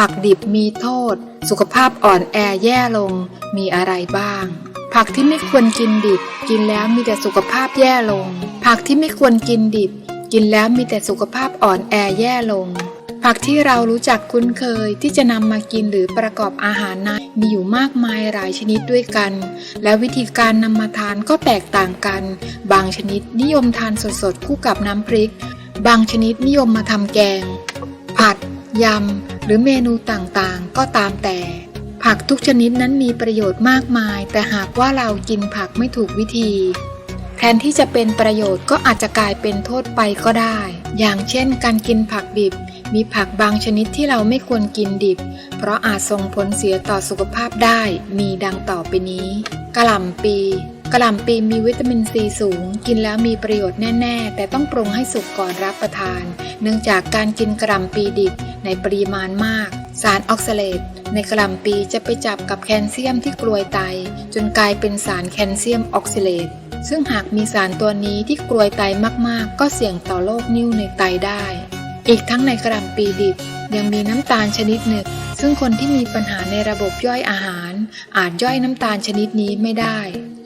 ผักดิบมีโทษ สุขภาพอ่อนแอแย่ลง มีอะไรบ้าง ผักที่ไม่ควรกินดิบ กินแล้วมีแต่สุขภาพแย่ลง ผักที่ไม่ควรกินดิบ กินแล้วมีแต่สุขภาพอ่อนแอแย่ลง ผักที่เรารู้จักคุ้นเคยที่จะนำมากินหรือประกอบอาหารนั้นมีอยู่มากมายหลายชนิดด้วยกัน และวิธีการนำมาทานก็แตกต่างกัน บางชนิดนิยมทานสดๆคู่กับน้ำพริก บางชนิดนิยมมาทำแกง ผัดยำ หรือเมนูต่างๆ ก็ตามแต่ ผักทุกชนิดนั้นมีประโยชน์มากมาย แต่หากว่าเรากินผักไม่ถูกวิธี แทนที่จะเป็นประโยชน์ก็อาจจะกลายเป็นโทษไปก็ได้ อย่างเช่น การกินผักดิบ มีผักบางชนิดที่เราไม่ควรกินดิบ เพราะอาจส่งผลเสียต่อสุขภาพได้ มีดังต่อไปนี้กระหล่ำปี กระหล่ำปีมีวิตามินซีสูง กินแล้วมีประโยชน์แน่ ๆ แต่ต้องปรุงให้สุกก่อนรับประทาน เนื่องจากการกินกระหล่ำปีดิบในปริมาณมาก สารออกซาเลตในกระหล่ำปีจะไปจับกับแคลเซียมที่กลวยไต จนกลายเป็นสารแคลเซียมออกซิเลตซึ่งหากมีสารตัวนี้ที่กลวยไตมากๆ ก็เสี่ยงต่อโรคนิ่วในไตได้ อีกทั้งในกระหล่ำปีดิบยังมีน้ำตาลชนิดหนึ่ง ซึ่งคนที่มีปัญหาในระบบย่อยอาหาร อาจย่อยน้ำตาลชนิดนี้ไม่ได้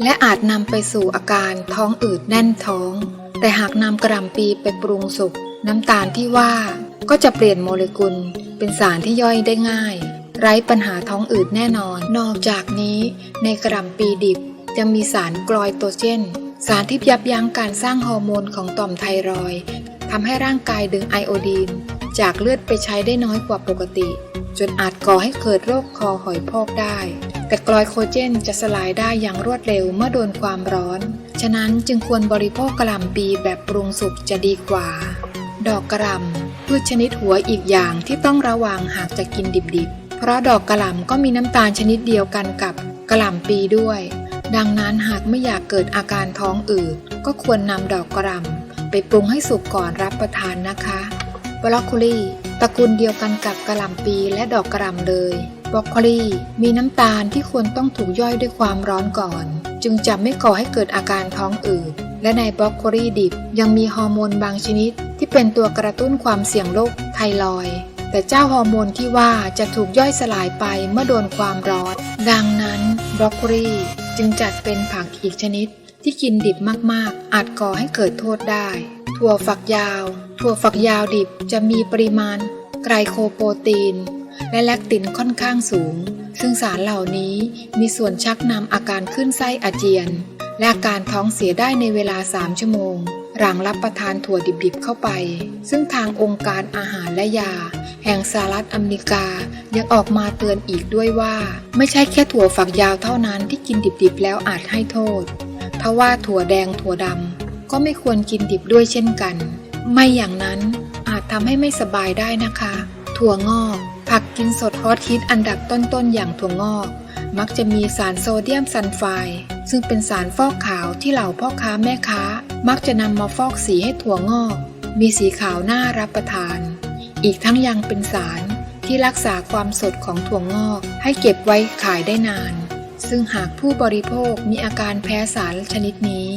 และอาจนำไปสู่อาการท้องอืดแน่นท้อง แต่หากนำกระหล่ำปีไปปรุงสุกน้ำตาลที่ว่าก็จะเปลี่ยนโมเลกุลเป็นสารที่ย่อยได้ง่าย ไร้ปัญหาท้องอืดแน่นอน นอกจากนี้ ในกระหล่ำปีดิบยังมีสารกลอยโตเจน สารที่ยับยั้งการสร้างฮอร์โมนของต่อมไทรอยทำให้ร่างกายดึงไอโอดีน จากเลือดไปใช้ได้น้อยกว่าปกติ จนอาจก่อให้เกิดโรคคอหอยพอกได้ แต่กลอยโคเจนจะสลายได้อย่างรวดเร็วเมื่อโดนความร้อน ฉะนั้นจึงควรบริโภคกระหล่ำปีแบบปรุงสุกจะดีกว่า ดอกกระหล่ำพืชชนิดหัวอีกอย่างที่ต้องระวังหากจะกินดิบๆ เพราะดอกกระหล่ำก็มีน้ำตาลชนิดเดียวกันกับกระหล่ำปีด้วย ดังนั้นหากไม่อยากเกิดอาการท้องอืดก็ควรนำดอกกระหล่ำไปปรุงให้สุกก่อนรับประทานนะคะบรอกโคลีตระกูลเดียวกันกับกระหล่ำปีและดอกกระหล่ำเลย บรอกโคลีมีน้ำตาลที่ควรต้องถูกย่อยด้วยความร้อนก่อน จึงจะไม่ก่อให้เกิดอาการท้องอืดและในบรอกโคลีดิบยังมีฮอร์โมนบางชนิด ที่เป็นตัวกระตุ้นความเสี่ยงโรคไทรอยด์แต่เจ้าฮอร์โมนที่ว่าจะถูกย่อยสลายไปเมื่อโดนความร้อน ดังนั้นบรอกโคลีจึงจัดเป็นผักอีกชนิดที่กินดิบมากๆ อาจก่อให้เกิดโทษได้ ถั่วฝักยาว ถั่วฝักยาวดิบจะมีปริมาณไกลโคโปรตีน และแลคตินค่อนข้างสูง ซึ่งสารเหล่านี้มีส่วนชักนำอาการขึ้นไส้อาเจียน และอาการท้องเสียได้ในเวลา 3 ชั่วโมง หลังรับประทานถั่วดิบๆเข้าไป ซึ่งทางองค์การอาหารและยา แห่งสหรัฐอเมริกายังออกมาเตือนอีกด้วยว่า ไม่ใช่แค่ถั่วฝักยาวเท่านั้นที่กินดิบๆ แล้วอาจให้โทษทว่าถั่วแดงถั่วดำก็ไม่ควรกินดิบด้วยเช่นกัน ไม่อย่างนั้นอาจทำให้ไม่สบายได้นะคะ ถั่วงอก ผักกินสดฮอตฮิตอันดับต้นๆ อย่างถั่วงอก มักจะมีสารโซเดียมซัลไฟด์ซึ่งเป็นสารฟอกขาวที่เหล่าพ่อค้าแม่ค้า มักจะนำมาฟอกสีให้ถั่วงอก มีสีขาวน่ารับประทาน อีกทั้งยังเป็นสารที่รักษาความสดของถั่วงอก ให้เก็บไว้ขายได้นาน ซึ่งหากผู้บริโภคมีอาการแพ้สารชนิดนี้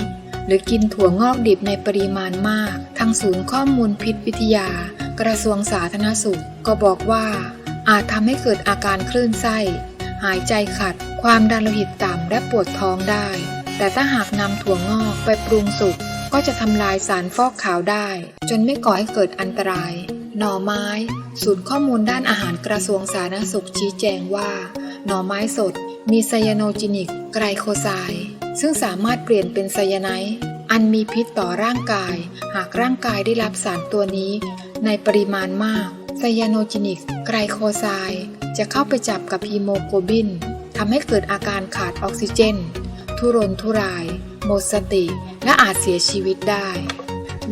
หรือกินถั่วงอกดิบในปริมาณมาก ทางศูนย์ข้อมูลพิษวิทยากระทรวงสาธารณสุขก็บอกว่า อาจทำให้เกิดอาการคลื่นไส้ หายใจขัด ความดันโลหิตต่ำและปวดท้องได้ แต่ถ้าหากนำถั่วงอกไปปรุงสุกก็จะทำลายสารฟอกขาวได้ จนไม่ก่อให้เกิดอันตราย หน่อไม้ ศูนย์ข้อมูลด้านอาหารกระทรวงสาธารณสุขชี้แจงว่า หน่อไม้สด มีไซยาโนจินิก ไกลโคไซซึ่งสามารถเปลี่ยนเป็นไซยาไนด์อันมีพิษต่อร่างกาย หากร่างกายได้รับสารตัวนี้ ในปริมาณมาก ไซยาโนจินิกไกลโคไซจะเข้าไปจับกับฮีโมโกบินทำให้เกิดอาการขาดออกซิเจน ทุรนทุราย หมดสติ และอาจเสียชีวิตได้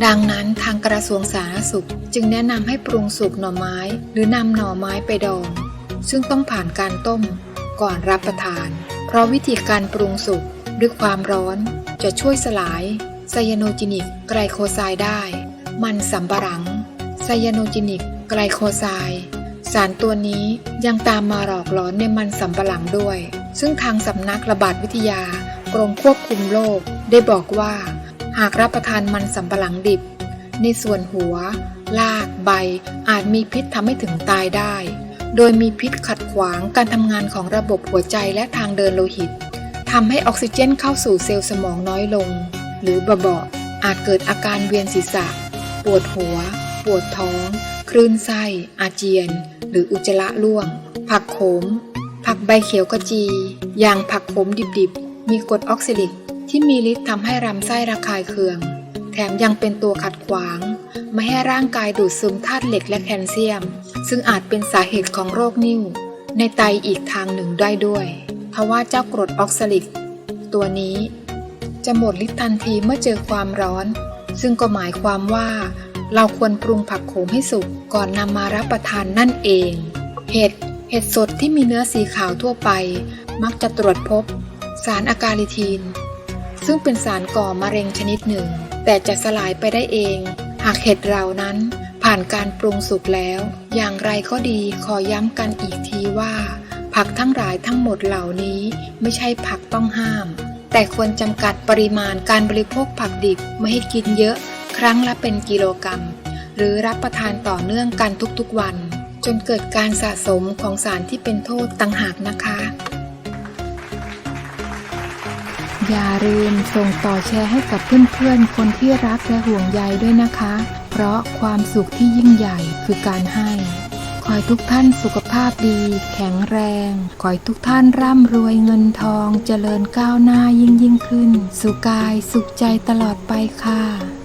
ดังนั้นทางกระทรวงสาธารณสุขจึงแนะนำให้ปรุงสุกหน่อไม้ หรือนำหน่อไม้ไปดอง ซึ่งต้องผ่านการต้ม ก่อนรับประทาน เพราะวิธีการปรุงสุกด้วยความร้อนจะช่วยสลายไซยาโนจินิกไกลโคไซด์ได้ มันสำปะหลังไซยาโนจินิก ไกลโคไซด์สารตัวนี้ยังตามมาหลอกหลอนในมันสำปะหลังด้วย ซึ่งทางสำนักระบาดวิทยากรมควบคุมโรคได้บอกว่า หากรับประทานมันสำปะหลังดิบ ในส่วนหัว ลาก ใบ อาจมีพิษทำให้ถึงตายได้ โดยมีพิษขัดขวางการทำงานของระบบหัวใจและทางเดินโลหิตทำให้ออกซิเจนเข้าสู่เซลล์สมองน้อยลง หรือเบาๆอาจเกิดอาการเวียนศีรษะ ปวดหัว ปวดท้อง คลื่นไส้ อาเจียน หรืออุจจาระร่วง ผักโขม ผักใบเขียวกระจี อย่างผักโขมดิบๆ มีกรดออกซิลิกที่มีฤทธิ์ทำให้ลำไส้ระคายเคือง แถมยังเป็นตัวขัดขวาง ไม่ให้ร่างกายดูดซึมธาตุเหล็กและแคลเซียม ซึ่งอาจเป็นสาเหตุของโรคนิ่ว ในไตอีกทางหนึ่งได้ด้วย เพราะว่าเจ้ากรดออกซาลิก ตัวนี้ จะหมดฤทธิ์ทันทีเมื่อเจอความร้อน ซึ่งก็หมายความว่า เราควรปรุงผักโขมให้สุกก่อนนำมารับประทานนั่นเอง เห็ด เห็ดสดที่มีเนื้อสีขาวทั่วไป มักจะตรวจพบ สารอะกาลิทีน ซึ่งเป็นสารก่อมะเร็งชนิดหนึ่ง แต่จะสลายไปได้เอง หากเห็ดเหล่านั้นผ่านการปรุงสุกแล้ว อย่างไรก็ดีขอย้ำกันอีกทีว่า ผักทั้งหลายทั้งหมดเหล่านี้ไม่ใช่ผักต้องห้าม แต่ควรจำกัดปริมาณการบริโภคผักดิบไม่ให้กินเยอะ รั้งละเป็นกิโลกรัม หรือรับประทานต่อเนื่องกันทุกๆวัน จนเกิดการสะสมของสารที่เป็นโทษต่างหากนะคะ อย่าลืมส่งต่อแชร์ให้กับเพื่อนๆ คนที่รักและห่วงใยด้วยนะคะ เพราะความสุขที่ยิ่งใหญ่คือการให้ ขอให้ทุกท่านสุขภาพดี แข็งแรง ขอให้ทุกท่านร่ำรวยเงินทอง เจริญก้าวหน้ายิ่งยิ่งขึ้น สุขกายสุขใจตลอดไปค่ะ